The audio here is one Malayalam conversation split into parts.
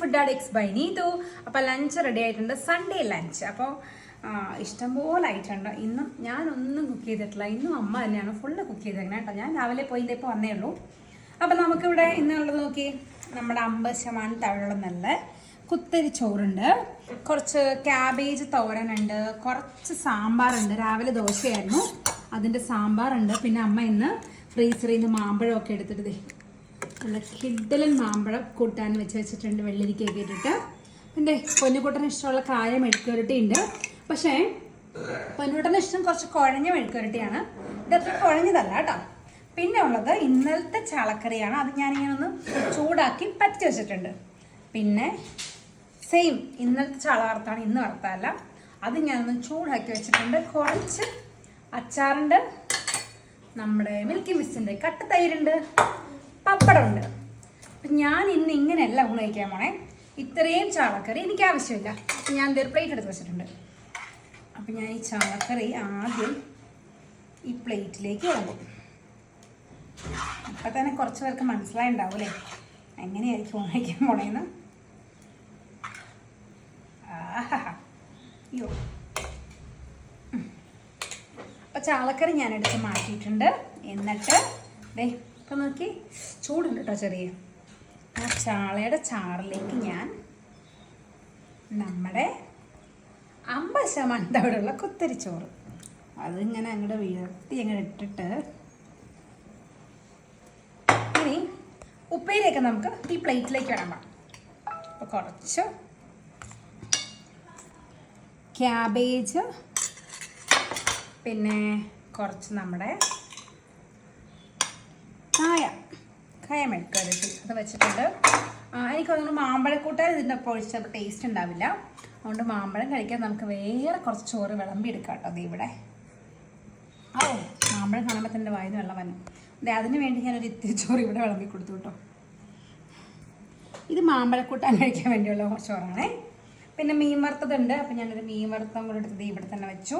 ഫുഡ് അഡിക്സ് ബൈ നീതു അപ്പോൾ ലഞ്ച് റെഡി ആയിട്ടുണ്ട്. സൺഡേ ലഞ്ച് അപ്പോൾ ഇഷ്ടംപോലെ ആയിട്ടുണ്ട് ഇന്നും ഞാനൊന്നും കുക്ക് ചെയ്തിട്ടില്ല. ഇന്നും അമ്മ തന്നെയാണ് ഫുള്ള് കുക്ക് ചെയ്തേക്കണേ കേട്ടോ. ഞാൻ രാവിലെ പോയി ഇപ്പോൾ വന്നേ ഉള്ളൂ. അപ്പോൾ നമുക്കിവിടെ ഇന്നുള്ളത് നോക്കി. നമ്മുടെ അമ്പത് ശതമാനം തവിടുള്ള നല്ല. കുത്തരി ചോറുണ്ട്. കുറച്ച് ക്യാബേജ് തോരനുണ്ട്. കുറച്ച് സാമ്പാറുണ്ട്. രാവിലെ ദോശയായിരുന്നു. അതിന്റെ സാമ്പാറുണ്ട്. പിന്നെ അമ്മ ഇന്ന് ഫ്രീസറിൽ നിന്ന് മാമ്പഴമൊക്കെ എടുത്തിട്ട് നല്ല കിഡലൻ മാമ്പഴം കൂട്ടാൻ വെച്ച് വെച്ചിട്ടുണ്ട് വെള്ളരിക്കയൊക്കെ ഇട്ടിട്ട്. എന്റെ പൊന്നുകൂട്ടന് ഇഷ്ടമുള്ള കായ മെഴുക്കുരട്ടി ഉണ്ട് പക്ഷേ പൊന്നുകൂട്ടന് ഇഷ്ടം കുറച്ച് കുഴഞ്ഞ മെഴുക്കുരട്ടിയാണ് ഇതത്ര കുഴഞ്ഞതല്ല കേട്ടോ. പിന്നെ ഉള്ളത് ഇന്നലത്തെ ചാളക്കറിയാണ്. അത് ഞാനിങ്ങനെ ഒന്ന് ചൂടാക്കി പറ്റി വെച്ചിട്ടുണ്ട്. പിന്നെ സെയിം ഇന്നലത്തെ ചാള വറുത്താണ് ഇന്ന് വറുത്തല്ല അത് ഞാനൊന്ന് ചൂടാക്കി വെച്ചിട്ടുണ്ട്. കുറച്ച് അച്ചാറുണ്ട്. നമ്മുടെ മിൽക്കി മിസ്സിന്റെ കട്ട തൈരുണ്ട്. പപ്പടമുണ്ട്. അപ്പം ഞാൻ ഇന്ന് ഇങ്ങനെയല്ല ഊണ് കഴിക്കാൻ പോണേ. ഇത്രയും ചാളക്കറി എനിക്ക് ആവശ്യമില്ല. അപ്പം ഞാൻ എന്തൊരു പ്ലേറ്റ് എടുത്ത് വെച്ചിട്ടുണ്ട്. അപ്പം ഞാൻ ഈ ചാളക്കറി ആദ്യം ഈ പ്ലേറ്റിലേക്ക് വിളമ്പും അപ്പം തന്നെ കുറച്ച് പേർക്ക് മനസ്സിലായിണ്ടാവും അല്ലേ? എങ്ങനെയായിരിക്കും ഊണ് കഴിക്കാൻ പോണേന്ന്? അയ്യോ. അപ്പം ചാളക്കറി ഞാൻ എടുത്ത് മാറ്റിയിട്ടുണ്ട്. എന്നിട്ട് ദേ ഇപ്പം നോക്കി. ചൂടുണ്ട് കേട്ടോ ചെറിയ. ആ ചാളയുടെ ചാറിലേക്ക് ഞാൻ നമ്മുടെ അമ്പത് ശതമാനം തവിടുള്ള കുത്തരിച്ചോറ്. അതിങ്ങനെ അങ്ങോട്ട് വീഴ്ത്തി അങ്ങനെ ഇട്ടിട്ട് ഇനി ഉപ്പേരിയൊക്കെ നമുക്ക് ഈ പ്ലേറ്റിലേക്ക് വേണം അപ്പോൾ കുറച്ച് ക്യാബേജ് പിന്നെ കുറച്ച് നമ്മുടെ കായ കായ മെഴുക്കരട്ടി അത് വെച്ചിട്ടുണ്ട്. എനിക്ക് തോന്നുന്നു മാമ്പഴക്കൂട്ടാൻ ഇതിന്റെ ഒപ്പം ടേസ്റ്റ് ഉണ്ടാവില്ല. അതുകൊണ്ട് മാമ്പഴം കഴിക്കാൻ നമുക്ക് വേറെ കുറച്ച് ചോറ് വിളമ്പി എടുക്കാം കേട്ടോ ഇവിടെ. ഓ മാമ്പഴം കാണുമ്പോൾ തന്നെ വായന വെള്ളം വന്നു. അതെ അതിന് വേണ്ടി ഞാനൊരു ഇത്തിരി ചോറ് ഇവിടെ വിളമ്പി കൊടുത്തു കേട്ടോ. ഇത് മാമ്പഴക്കൂട്ടാൻ കഴിക്കാൻ വേണ്ടിയുള്ള ചോറാണേ. പിന്നെ മീൻ വറുത്തതുണ്ട്. അപ്പം ഞാനൊരു മീൻ വറുത്തം കൂടെ എടുത്തത് ഇവിടെ തന്നെ വെച്ചു.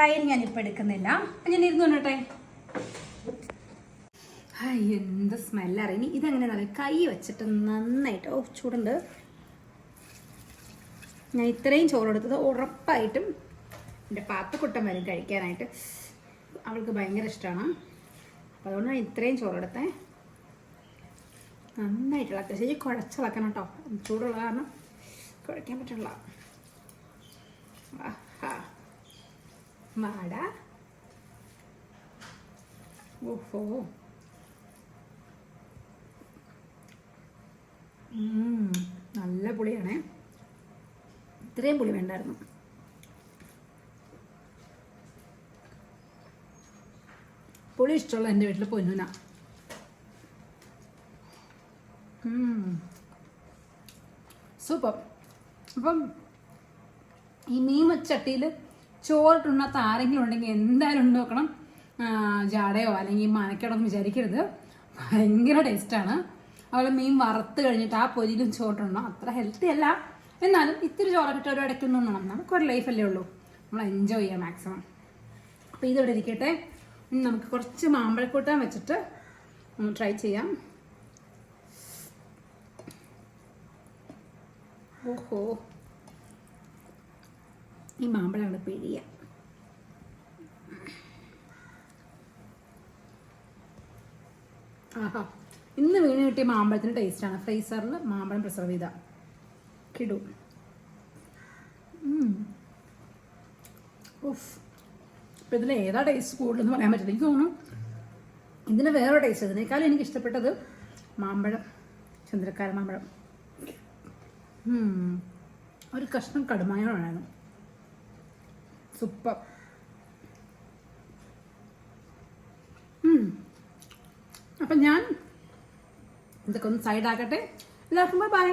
തൈര് ഞാനിപ്പോൾ എടുക്കുന്നില്ല. അപ്പം ഞാൻ കൊണ്ടോട്ടെ എന്ത് സ്മെല്ലാണ് ഇനി ഇതെങ്ങനെ നല്ല കൈ വെച്ചിട്ട് നന്നായിട്ട് ഓ ചൂടുണ്ട്. ഞാൻ ഇത്രയും ചോറ് എടുത്തത് ഉറപ്പായിട്ടും എന്റെ പാത്തക്കുട്ടം വരും കഴിക്കാനായിട്ട് അവൾക്ക് ഭയങ്കര ഇഷ്ടമാണ്. അപ്പോൾ അതുകൊണ്ട് ഞാൻ ഇത്രയും ചോറെടുത്തേ നന്നായിട്ട് ഇളക്കുക ശരി കുഴച്ചിളക്കണം കേട്ടോ. ചൂടുള്ള കാരണം കുഴയ്ക്കാൻ പറ്റുള്ള മാടാ ഓഹോ ഉം, നല്ല പുളിയാണേ. ഇത്രയും പുളി വേണ്ടായിരുന്നു. പുളി ഇഷ്ടമുള്ള എന്റെ വീട്ടിൽ പൊന്നുന. സൂപ്പർ. അപ്പം ഈ മീൻ ചട്ടിയിൽ ചോറിട്ടുണ്ണാത്ത ആരെങ്കിലും ഉണ്ടെങ്കിൽ എന്തായാലും നോക്കണം. ജാടയോ അല്ലെങ്കിൽ മനക്കടോ എന്ന് വിചാരിക്കരുത്. ഭയങ്കര ടേസ്റ്റാണ്. അതുപോലെ മീൻ വറുത്ത് കഴിഞ്ഞിട്ട് ആ പൊരിയിലും ചോട്ടുണ്ടോ അത്ര ഹെൽത്തി അല്ല. എന്നാലും ഇത്തിരി ചോറൊക്കെ ഒരു ഇടയ്ക്കൊന്നും ഉണ്ണണം. നമുക്കൊരു ലൈഫല്ലേ ഉള്ളൂ. നമ്മൾ എൻജോയ് ചെയ്യാം മാക്സിമം അപ്പോൾ ഇതിവിടെ ഇരിക്കട്ടെ. നമുക്ക് കുറച്ച് മാമ്പഴക്കൂട്ടാൻ വെച്ചിട്ട് ട്രൈ ചെയ്യാം. ഓഹോ. ഈ മാമ്പഴം അവിടെ പിഴിയ ആഹാ. ഇന്ന് വീണ് കിട്ടിയ മാമ്പഴത്തിന് ടേസ്റ്റാണ് ഫ്രീസറിൽ മാമ്പഴം പ്രിസർവ് ചെയ്ത. കിടു. ഉഫ്. ഇപ്പം ഇതിൽ ഏതാ ടേസ്റ്റ് കൂടുതലെന്ന് പറയാൻ പറ്റില്ല. എനിക്ക് തോന്നുന്നു ഇതിന് വേറെ ടേസ്റ്റ് ഇതിനേക്കാളും എനിക്ക് ഇഷ്ടപ്പെട്ടത് മാമ്പഴം. ചന്ദ്രക്കാര മാമ്പഴം. ഒരു കഷ്ണം കടുമായാണ് സൂപ്പർ. അപ്പം ഞാൻ ഇതൊക്കെ ഒന്ന് സൈഡാക്കട്ടെ എല്ലാവർക്കും ബൈ